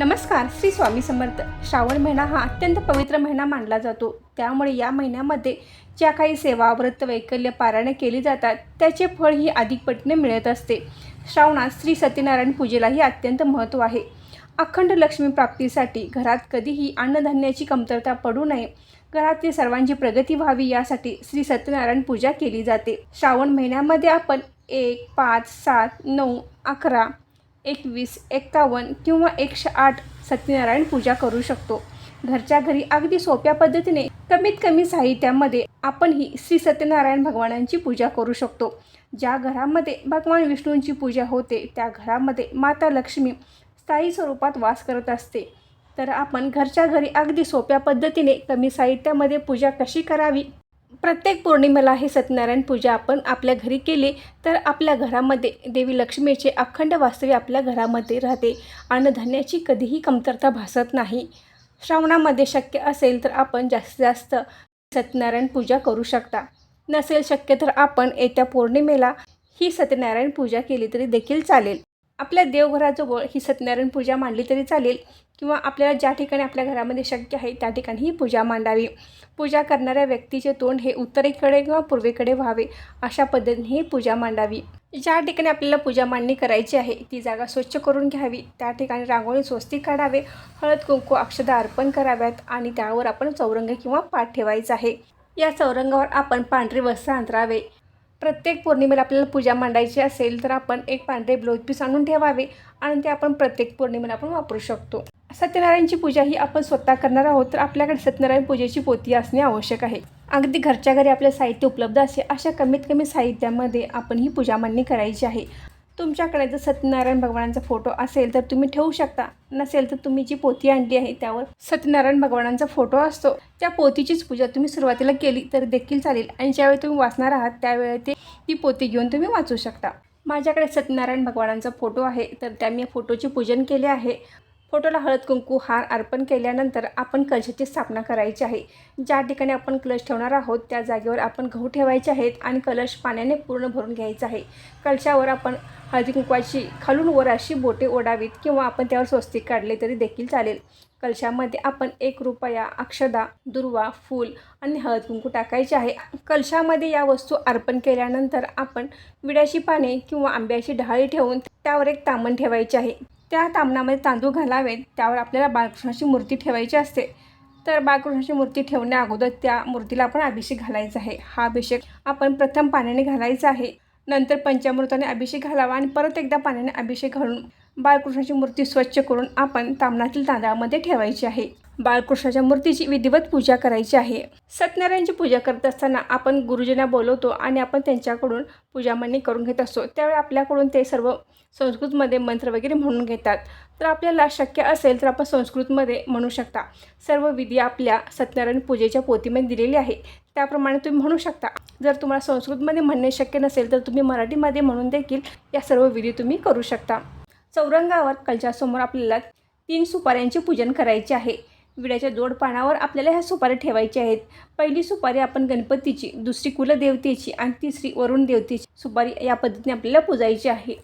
नमस्कार श्री स्वामी समर्थ. श्रावण महिना हा अत्यंत पवित्र महिना मानला जातो. त्यामुळे या महिन्यामध्ये ज्या काही सेवा व्रत वैकल्य पारायणे केली जातात त्याचे फळ ही अधिक पटीने मिळत असते. श्रावणात श्री सत्यनारायण पूजेलाही अत्यंत महत्त्व आहे. अखंड लक्ष्मी प्राप्तीसाठी घरात कधीही अन्नधान्याची कमतरता पडू नये. घरातील सर्वांची प्रगती व्हावी यासाठी श्री सत्यनारायण पूजा केली जाते. श्रावण महिन्यामध्ये आपण एक पाच सात नऊ अकरा एकवीस एक्कावन्न किंवा एकशे आठ सत्यनारायण पूजा करू शकतो. घरच्या घरी अगदी सोप्या पद्धतीने कमीत कमी साहित्यामध्ये आपण ही श्री सत्यनारायण भगवानांची पूजा करू शकतो. ज्या घरामध्ये भगवान विष्णूंची पूजा होते त्या घरामध्ये माता लक्ष्मी स्थायी स्वरूपात वास करत असते. तर आपण घरच्या घरी अगदी सोप्या पद्धतीने कमी साहित्यामध्ये पूजा कशी करावी? प्रत्येक पौर्णिमेला हे सत्यनारायण पूजा आपण आपल्या घरी केली तर आपल्या घरामध्ये देवी लक्ष्मीचे अखंड वास्तव्य आपल्या घरामध्ये राहते. अन्नधान्याची कधीही कमतरता भासत नाही. श्रावणामध्ये शक्य असेल तर आपण जास्तीत जास्त सत्यनारायण पूजा करू शकता. नसेल शक्य तर आपण येत्या पौर्णिमेला ही सत्यनारायण पूजा केली तरी देखील चालेल. आपल्या देवघराजवळ ही सत्यनारायण पूजा मांडली तरी चालेल. किंवा आपल्याला ज्या ठिकाणी आपल्या घरामध्ये शक्य आहे त्या ठिकाणी ही पूजा मांडावी. पूजा करणाऱ्या व्यक्तीचे तोंड हे उत्तरेकडे किंवा पूर्वेकडे व्हावे अशा पद्धतीने ही पूजा मांडावी. ज्या ठिकाणी आपल्याला पूजा मांडणी करायची आहे ती जागा स्वच्छ करून घ्यावी. त्या ठिकाणी रांगोळी स्वस्तिक काढावे हळद कुंकू अक्षदा अर्पण कराव्यात आणि त्यावर आपण चौरंग किंवा पाठ ठेवायचा आहे. या चौरंगावर आपण पांढरे वस्त्र अंतरावे. प्रत्येक पौर्णिमेला आपल्याला पूजा मांडायची असेल तर आपण एक पांढरे ब्लाऊज पीस आणून ठेवावे आणि ते आपण प्रत्येक पौर्णिमेला आपण वापरू शकतो. सत्यनारायणची पूजा ही आपण स्वतः करणार आहोत तर आपल्याकडे सत्यनारायण पूजेची पोती असणे आवश्यक आहे. अगदी घरच्या घरी आपलं साहित्य उपलब्ध असे अशा कमीत कमी साहित्यामध्ये आपण ही पूजा मांडणी करायची आहे. तुमच्याकडे जर सत्यनारायण भगवानांचा फोटो असेल तर तुम्ही ठेवू शकता. नसेल तर तुम्ही जी पोती आणली आहे त्यावर सत्यनारायण भगवानांचा फोटो असतो. त्या पोतीचीच पूजा तुम्ही सुरुवातीला केली तर देखील चालेल. आणि ज्यावेळी तुम्ही वाचणार आहात त्यावेळी ते ती पोती घेऊन तुम्ही वाचू शकता. माझ्याकडे सत्यनारायण भगवानांचा फोटो आहे तर त्या मी फोटोचे पूजन केले आहे. फोटोला हळद कुंकू हार अर्पण केल्यानंतर आपण कलशाची स्थापना करायची आहे. ज्या ठिकाणी आपण कलश ठेवणार आहोत त्या जागेवर आपण गहू ठेवायचे आहेत आणि कलश पाण्याने पूर्ण भरून घ्यायचा आहे. कलशावर आपण हळदी कुंकवाची खालून वर अशी बोटे ओढावीत किंवा आपण त्यावर स्वस्तिक काढले तरी देखील चालेल. कलशामध्ये आपण एक रुपया अक्षदा दुर्वा फूल आणि हळद कुंकू टाकायचे आहे. कलशामध्ये या वस्तू अर्पण केल्यानंतर आपण विड्याची पाने किंवा आंब्याची ढाळी ठेवून त्यावर एक तामण ठेवायचे आहे. त्या तामणामध्ये तांदूळ घालावेत त्यावर आपल्याला बाळकृष्णाची मूर्ती ठेवायची असते. तर बाळकृष्णाची मूर्ती ठेवण्या अगोदर त्या मूर्तीला आपण अभिषेक घालायचा आहे. हा अभिषेक आपण प्रथम पाण्याने घालायचा आहे. नंतर पंचामृताने अभिषेक घालावा आणि परत एकदा पाण्याने अभिषेक घालून बाळकृष्णाची मूर्ती स्वच्छ करून आपण तांबणातील तांदळामध्ये ठेवायची आहे. बाळकृष्णाच्या मूर्तीची विधिवत पूजा करायची आहे. सत्यनारायणची पूजा करत असताना आपण गुरुजींना बोलवतो आणि आपण त्यांच्याकडून पूजा मांडणी करून घेत असतो. त्यावेळी आपल्याकडून ते सर्व संस्कृतमध्ये मंत्र वगैरे म्हणून घेतात. तर आपल्याला शक्य असेल तर आपण संस्कृतमध्ये म्हणू शकता. सर्व विधी आपल्या सत्यनारायण पूजेच्या पोथीमध्ये दिलेली आहे. त्याप्रमाणे तुम्ही म्हणू शकता. जर तुम्हाला संस्कृतमध्ये म्हणणे शक्य नसेल तर तुम्ही मराठीमध्ये म्हणून देखील या सर्व विधी तुम्ही करू शकता. चौरंगावर कलशासमोर आपल्याला तीन सुपाऱ्यांचे पूजन करायचे आहे. विड्याच्या दोड पानावर आपल्याला ह्या सुपाऱ्या ठेवायच्या आहेत. पहिली सुपारी आपण गणपतीची दुसरी कुलदेवतेची आणि तिसरी वरुण देवतेची सुपारी या पद्धतीने आपल्याला पूजायची आहे.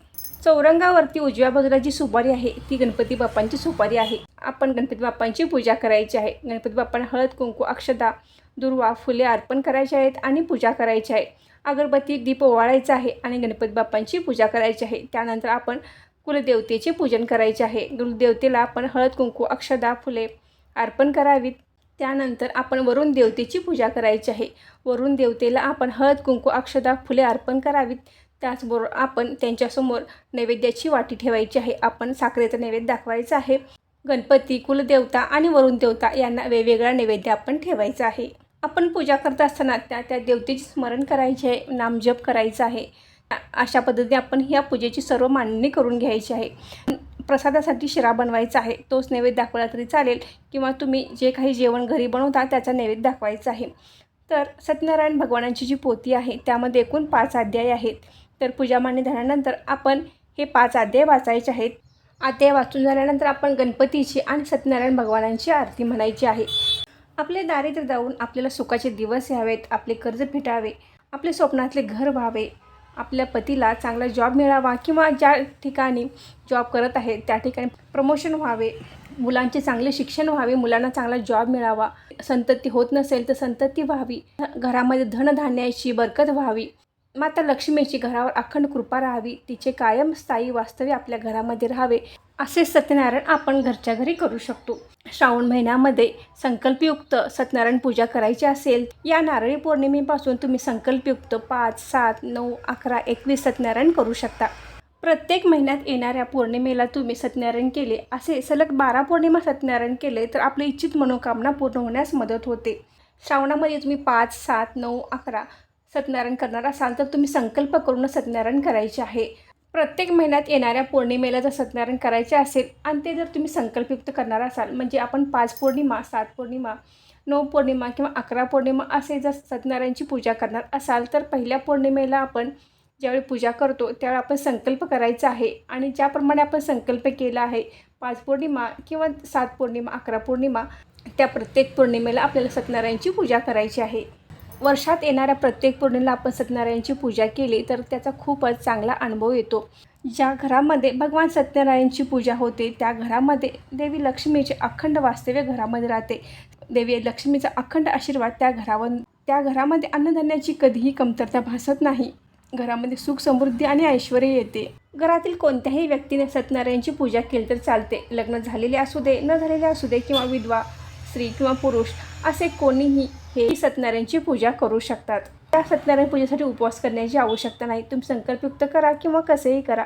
चौरंगावरती उजव्या बाजूला जी सुपारी आहे ती गणपती बाप्पांची सुपारी आहे. आपण गणपती बाप्पांची पूजा करायची आहे. गणपती बाप्पांना हळद कुंकू अक्षदा दुर्वा फुले अर्पण करायचे आहेत आणि पूजा करायची आहे. अगरबत्ती दीप ओवाळायचा आहे आणि गणपती बाप्पांची पूजा करायची आहे. त्यानंतर आपण कुलदेवतेचे पूजन करायचे आहे. कुलदेवतेला आपण हळद कुंकू अक्षदा फुले अर्पण करावीत. त्यानंतर आपण वरुण देवतेची पूजा करायची आहे. वरुण देवतेला आपण हळद कुंकू अक्षदा फुले अर्पण करावीत. त्याचबरोबर आपण त्यांच्यासमोर नैवेद्याची वाटी ठेवायची आहे. आपण साखरेचा नैवेद्य दाखवायचा आहे. गणपती कुलदेवता आणि वरुण देवता यांना वेगवेगळा नैवेद्य आपण ठेवायचा आहे. आपण पूजा करत असताना त्या त्या देवतेचे स्मरण करायचे आहे नामजप करायचं आहे. अशा पद्धतीने आपण ह्या पूजेची सर्व मांडणी करून घ्यायची आहे. प्रसादासाठी शिरा बनवायचा आहे. तोच नैवेद्य दाखवला तरी चालेल किंवा तुम्ही जे काही जेवण घरी बनवता त्याचा नैवेद्य दाखवायचा आहे. तर सत्यनारायण भगवानांची जी पोती आहे त्यामध्ये एकूण पाच अध्याय आहेत. तर पूजा मांडणी झाल्यानंतर आपण हे पाच अध्याय वाचायचे आहेत. अध्याय वाचून झाल्यानंतर आपण गणपतीची आणि सत्यनारायण भगवानांची आरती म्हणायची आहे. आपले दारिद्र्य जाऊन आपल्याला सुखाचे दिवस यावेत आपले कर्ज फिटावे आपले स्वप्नातले घर व्हावे. आपल्या पतीला चांगला जॉब मिळावा किंवा ज्या ठिकाणी जॉब करत आहे त्या ठिकाणी प्रमोशन व्हावे. मुलांचे चांगले शिक्षण व्हावे मुलांना चांगला जॉब मिळावा. संतती होत नसेल तर संतती व्हावी. घरामध्ये धनधान्याची बरकत व्हावी. माता लक्ष्मीची घरावर अखंड कृपा राहावी. तिचे कायम स्थायी वास्तव्य आपल्या घरामध्ये राहावे. असे सत्यनारायण आपण घरच्या घरी करू शकतो. श्रावण महिन्यामध्ये संकल्पयुक्त सत्यनारायण पूजा करायची असेल या नारळी पौर्णिमेपासून तुम्ही संकल्पयुक्त पाच सात नऊ अकरा एकवीस सत्यनारायण करू शकता. प्रत्येक महिन्यात येणाऱ्या पौर्णिमेला तुम्ही सत्यनारायण केले असे सलग बारा पौर्णिमा सत्यनारायण केले तर आपली इच्छित मनोकामना पूर्ण होण्यास मदत होते. श्रावणामध्ये तुम्ही पाच सात नऊ अकरा सत्यनारायण करणार असाल तर तुम्ही संकल्प करून सत्यनारायण करायचे आहे. प्रत्येक महिन्यात येणाऱ्या पौर्णिमेला जर सत्यनारायण करायचे असेल आणि ते जर तुम्ही संकल्पयुक्त करणार असाल म्हणजे आपण पाच पौर्णिमा सात पौर्णिमा नऊ पौर्णिमा किंवा अकरा पौर्णिमा असे जर सत्यनारायणची पूजा करणार असाल तर पहिल्या पौर्णिमेला आपण ज्यावेळी पूजा करतो त्यावेळी आपण संकल्प करायचा आहे. आणि ज्याप्रमाणे आपण संकल्प केला आहे पाच पौर्णिमा किंवा सात पौर्णिमा अकरा पौर्णिमा त्या प्रत्येक पौर्णिमेला आपल्याला सत्यनारायणची पूजा करायची आहे. वर्षात येणाऱ्या प्रत्येक पौर्णिमेला आपण सत्यनारायणची पूजा केली तर त्याचा खूपच चांगला अनुभव येतो. ज्या घरामध्ये भगवान सत्यनारायणची पूजा होते त्या घरामध्ये देवी लक्ष्मीचे अखंड वास्तव्य घरामध्ये राहते. देवी लक्ष्मीचा अखंड आशीर्वाद त्या घरावर त्या घरामध्ये अन्नधान्याची कधीही कमतरता भासत नाही. घरामध्ये सुख समृद्धी आणि ऐश्वर येते. घरातील कोणत्याही व्यक्तीने सत्यनारायणची पूजा केली तर चालते. लग्न झालेले असू दे न झालेले असू दे किंवा विधवा स्त्री किंवा पुरुष असे कोणीही हे सत्यनारायणची पूजा करू शकतात. त्या सत्यनारायण पूजेसाठी उपवास करण्याची आवश्यकता नाही. तुम्ही संकल्पयुक्त करा किंवा कसेही करा.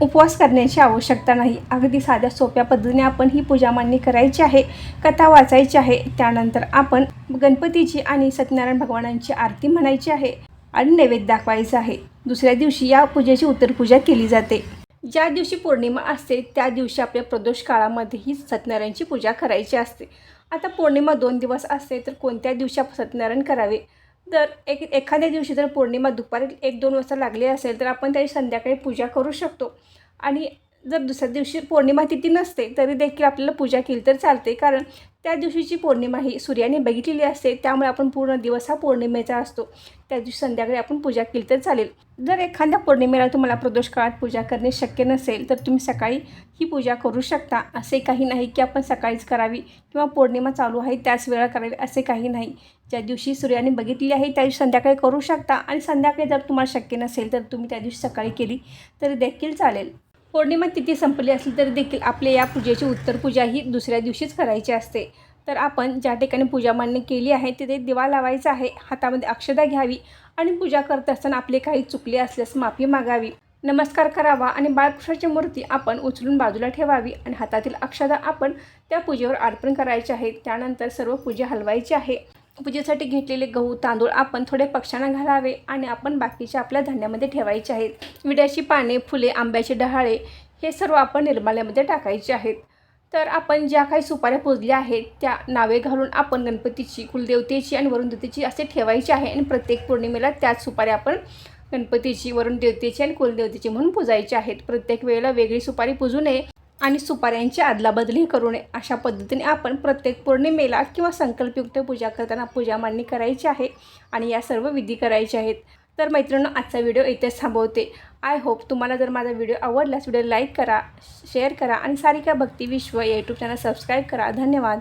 उपवास करण्याची आवश्यकता नाही. अगदी साध्या सोप्या पद्धतीने आपण ही पूजा मान्य करायची आहे कथा वाचायची आहे. त्यानंतर आपण गणपतीची आणि सत्यनारायण भगवानांची आरती म्हणायची आहे आणि नैवेद्य दाखवायचं आहे. दुसऱ्या दिवशी या पूजेची उत्तरपूजा केली जाते. ज्या दिवशी पौर्णिमा असते त्या दिवशी आपल्या प्रदोष काळामध्ये ही सत्यनारायणची पूजा करायची असते. आता पौर्णिमा दोन दिवस असते तर कोणत्या दिवशी आपण सत्यनारायण करावे. तर एक एखाद्या दिवशी जर पौर्णिमा दुपारी एक दोन वाजता लागली असेल तर आपण त्याची संध्याकाळी पूजा करू शकतो. आणि जर दुसऱ्या दिवशी पौर्णिमा तिथी नसते तरी देखील आपल्याला पूजा केली तर चालते. कारण त्या दिवशीची पौर्णिमा ही सूर्याने बघितलेली असते त्यामुळे आपण पूर्ण दिवस हा पौर्णिमेचा असतो. त्या दिवशी संध्याकाळी आपण पूजा केली तर चालेल. जर एखाद्या पौर्णिमेला तुम्हाला प्रदोष काळात पूजा करणे शक्य नसेल तर तुम्ही सकाळी ही पूजा करू शकता. असे काही नाही की आपण सकाळीच करावी किंवा पौर्णिमा चालू आहे त्याच वेळा करावी असे काही नाही. ज्या दिवशी सूर्याने बघितली आहे त्या दिवशी संध्याकाळी करू शकता. आणि संध्याकाळी जर तुम्हाला शक्य नसेल तर तुम्ही त्या दिवशी सकाळी केली तरी देखील चालेल. पौर्णिमा तिथी संपली असली तरी देखील आपल्या या पूजेची उत्तर पूजा ही दुसऱ्या दिवशीच करायची असते. तर आपण ज्या ठिकाणी पूजा मांडणी केली आहे तिथे दिवा लावायचा आहे हातामध्ये अक्षदा घ्यावी आणि पूजा करत असताना आपले काही चुकले असल्यास माफी मागावी. नमस्कार करावा आणि बाळकृष्णाची मूर्ती आपण उचलून बाजूला ठेवावी आणि हातातील अक्षदा आपण त्या पूजेवर अर्पण करायचे आहे. त्यानंतर सर्व पूजा हलवायची आहे. पूजेसाठी घेतलेले गहू तांदूळ आपण थोडे पक्ष्यांना घालावे आणि आपण बाकीचे आपल्या धान्यामध्ये ठेवायचे आहेत. विड्याची पाने फुले आंब्याचे डहाळे हे सर्व आपण निर्माल्यामध्ये टाकायचे आहेत. तर आपण ज्या काही सुपाऱ्या पुजल्या आहेत त्या नावे घालून आपण गणपतीची कुलदेवतेची आणि वरुणदेवतेची असे ठेवायचे आहे आणि प्रत्येक पौर्णिमेला त्याच सुपाऱ्या आपण गणपतीची वरुण देवतेची आणि कुलदेवतेची म्हणून पूजायची आहेत. प्रत्येक वेळेला वेगळी सुपारी पूजू नये. आणि सुपाऱ्यांची अदलाबदली करू नये. अशा पद्धतीने आपण प्रत्येक पौर्णिमेला किंवा संकल्पयुक्त पूजा करताना पूजा मांडणी करायची आहे आणि या सर्व विधी करायच्या आहेत. तर मैत्रिणींनो आजचा व्हिडिओ इथेच थांबवते. आय होप तुम्हाला जर माझा व्हिडिओ आवडल्यास व्हिडिओ लाईक करा शेअर करा आणि सारिका भक्ती विश्व या यूट्यूब चॅनल सबस्क्राईब करा. धन्यवाद.